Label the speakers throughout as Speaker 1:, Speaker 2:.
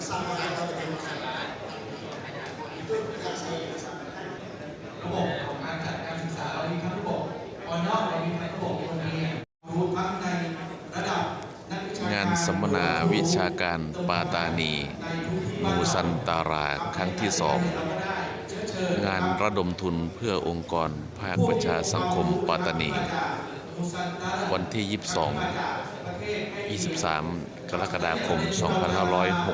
Speaker 1: ระบบของการจัดการศึกษาเรามีทั้งระบบออนไลน์เรามีทั้งระบบโรงเรียนรู้ทั้งในระดับนักวิชาการ
Speaker 2: งานสัมมนาวิชาการปาตานี
Speaker 1: ในทุกที่
Speaker 2: มูซันตาราครั้งที่สองงานระดมทุนเพื่อองค์กรภาคประชาสังคมปาตานี วันที่ 22 23 กรกฎาคม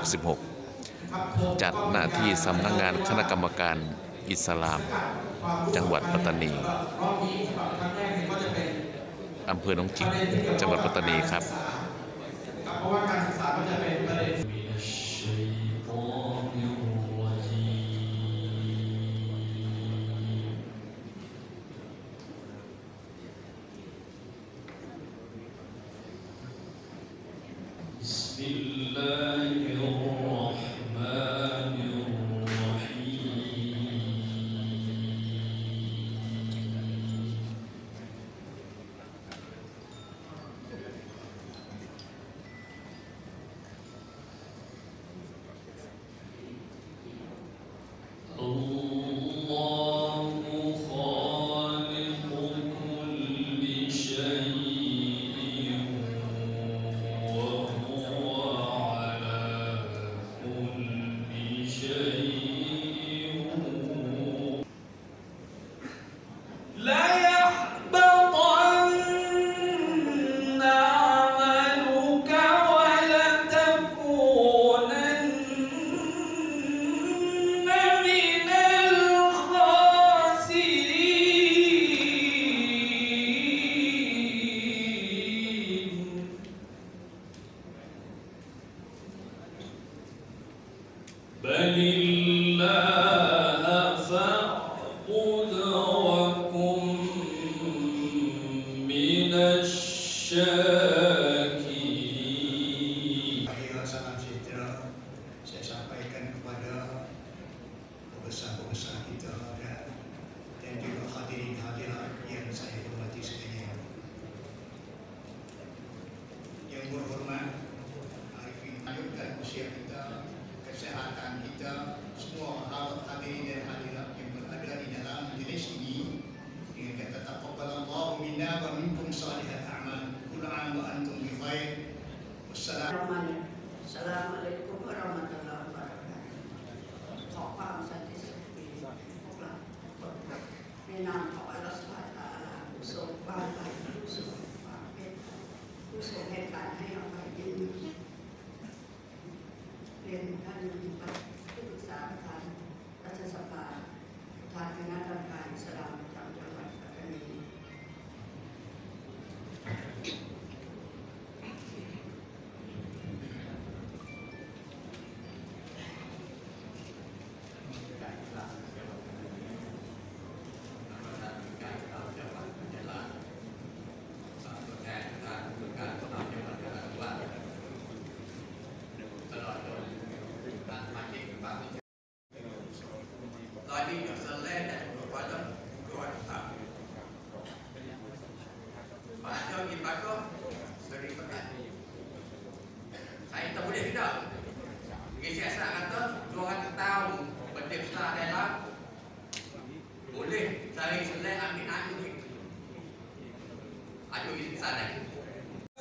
Speaker 2: 2566 จัดหน้าที่สำนักงานคณะกรรมการอิสลาม จังหวัดปัตตานี
Speaker 1: อำ
Speaker 2: เภอหนองจิกจังหวัดปัตตานีครับ
Speaker 3: بسم الله.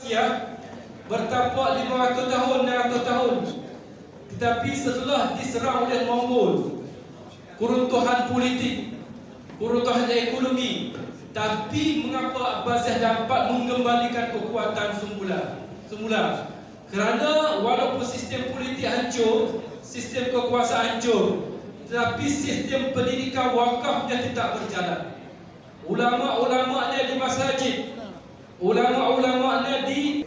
Speaker 4: Siap bertapak 500 tahun 600 tahun. Tetapi setelah diserang oleh Mongol keruntuhan politik keruntuhan ekonomi tapi mengapa Abbasiyah dapat mengembalikan kekuatan semula? Semula. Kerana walaupun sistem politik hancur sistem kekuasaan hancur tetapi sistem pendidikan wakafnya tetap berjalan. Ulama-ulamanya di masjid ulama-ulamanya di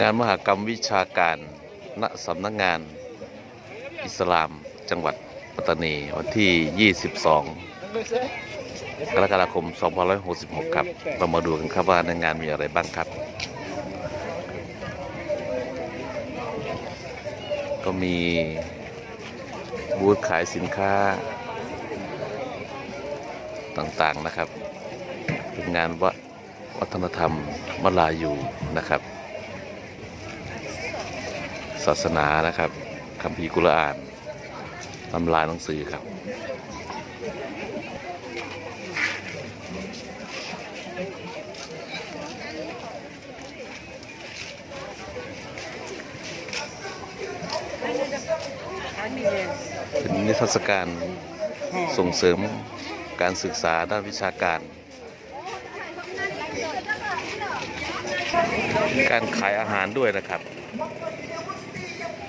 Speaker 2: งานมหกรรมวิชาการณสำนักงานอิสลามจังหวัดปัตตานีวันที่ 22 กรกฎาคม 2566 ครับ เรามาดูกันครับว่าในงานมีอะไรบ้างครับ ก็มีบูธขายสินค้าต่างๆนะครับ เป็นงานวะ วัฒนธรรมมลายูนะครับ ศาสนานะครับคัมภีร์กุรอานตำราหนังสือครับ เป็นนิทรรศการส่งเสริมการศึกษาด้านวิชาการ การขายอาหารด้วยนะครับ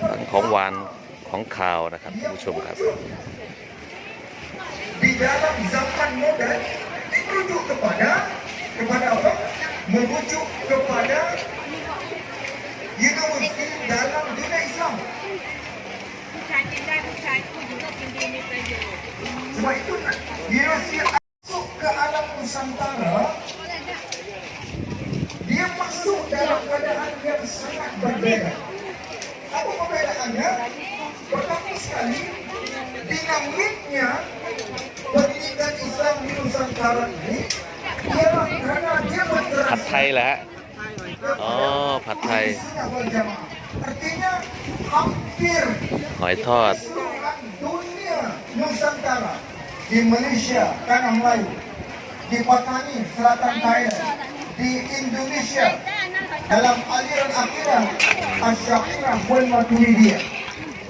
Speaker 2: ทั้งของหวานของข่าวนะครับคุณผู้ชมครับ
Speaker 1: di dalam zaman moden merujuk kepada kepada apa? Merujuk kepada universiti dalam dunia Islam.
Speaker 5: ผู้ชา
Speaker 1: berbeda. Apa perbedaannya? Pertama sekali, dinamiknya pendidikan Islam di Nusantara ini ialah karena dia
Speaker 2: bergerak. Patai lah. Oh, patai.
Speaker 1: Artinya
Speaker 2: oh, hampir Hoi
Speaker 1: thot. dunia Nusantara di Malaysia, tanah Melayu, di Patani, selatan Thailand, di Indonesia, dalam aliran akidah Asyairah wal Maturidiyah.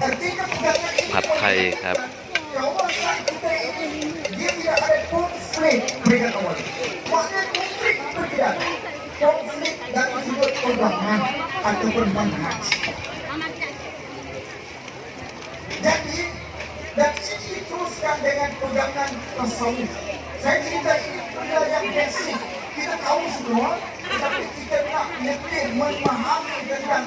Speaker 1: Artinya perkataan ini
Speaker 2: ผัดไทยครับ
Speaker 1: kawasan kita ini dia tidak ada konflik peringkat awal. Maknanya konflik apa tidak? Konflik dan sudut pegangan ataupun manhaj. Jadi dan ini diteruskan dengan pegangan tasawuf. Saya cerita ini benda yang basic. Kita tahu semua, tetapi nuklir memahami tentang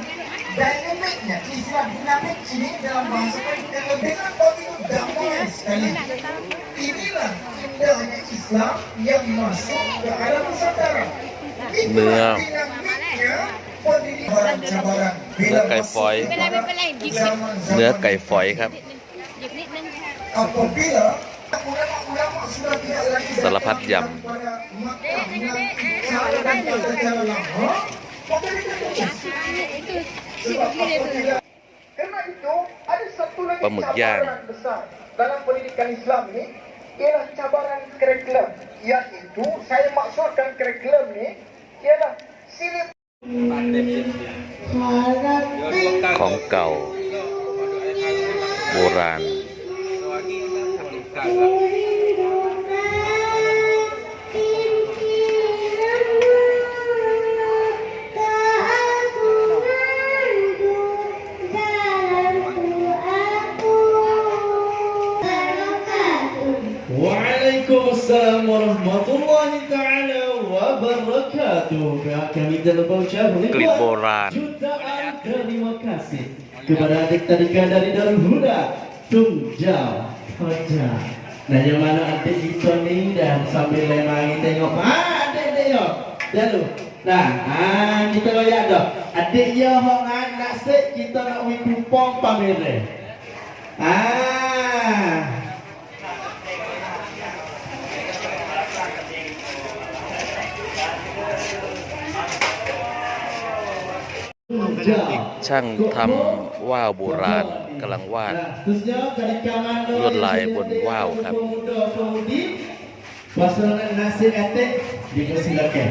Speaker 1: dinamiknya istilah dinamik ini dalam bahasa kalau dengar kau itu damai sekali inilah indahnya Islam yang masuk ke alam nusantara itulah dinamiknya
Speaker 2: เนื้อไก่ฝอย
Speaker 5: เนื้
Speaker 2: อไก่ฝอยครับ
Speaker 1: apabila ulama-ulama sudah tidak lagi
Speaker 2: Salapat jam.
Speaker 1: pada Makkah cara dan tata cara lama maka dia tutup.
Speaker 5: itu
Speaker 1: Sebab apabila kerana itu ada satu lagi
Speaker 2: Pemuk yang.
Speaker 1: cabaran besar dalam pendidikan Islam ini ialah cabaran kurikulum iaitu saya maksudkan kurikulum ni ialah silip
Speaker 2: ของเก่า โบราณ
Speaker 6: kami
Speaker 2: tidak lupa ucapkan Kliboran
Speaker 6: Jutaan terima kasih Kepada adik tadika dari Daruhuda Tung Jau Koja. Nah yang mana adik itu ni Dan sambil lemangi tengok. Ah adik dia yuk Jalur Nah, ah, kita loyak dah. Adik ya, dia orang nak ah, nasib Kita nak wikupong pamerai Ah
Speaker 2: ช่างทำว่าวโบราณกำลังวาด ลวดลายบนว่าวครับ
Speaker 6: Pasangan nasi etek dipersilakan.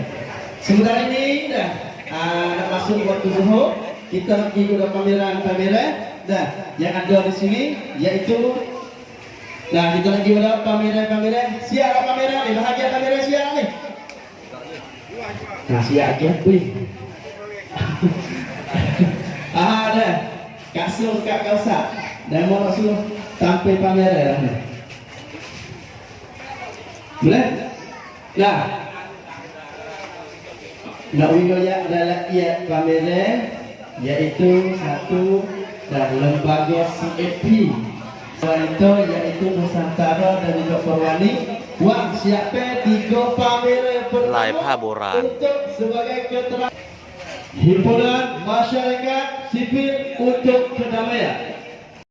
Speaker 6: Sebentar ini dah ah, nak masuk waktu zuhur. Kita pergi ke pameran-pameran dah yang ada di sini iaitu Nah, kita lagi pada pameran-pameran. Siap tak pameran ni? Bahagia pameran siap ni? Nah, siap ke? Wih. kasih kak kalsa dan mau kasih tampil pamer ya boleh? Lah. Nak widoya adalah ia ya, pamere yaitu satu dan lembaga CFP selain itu yaitu Nusantara dan juga Perwani Wah siapa tiga pamere pertama untuk sebagai keterangan himpunan masyarakat sipil untuk kedamaian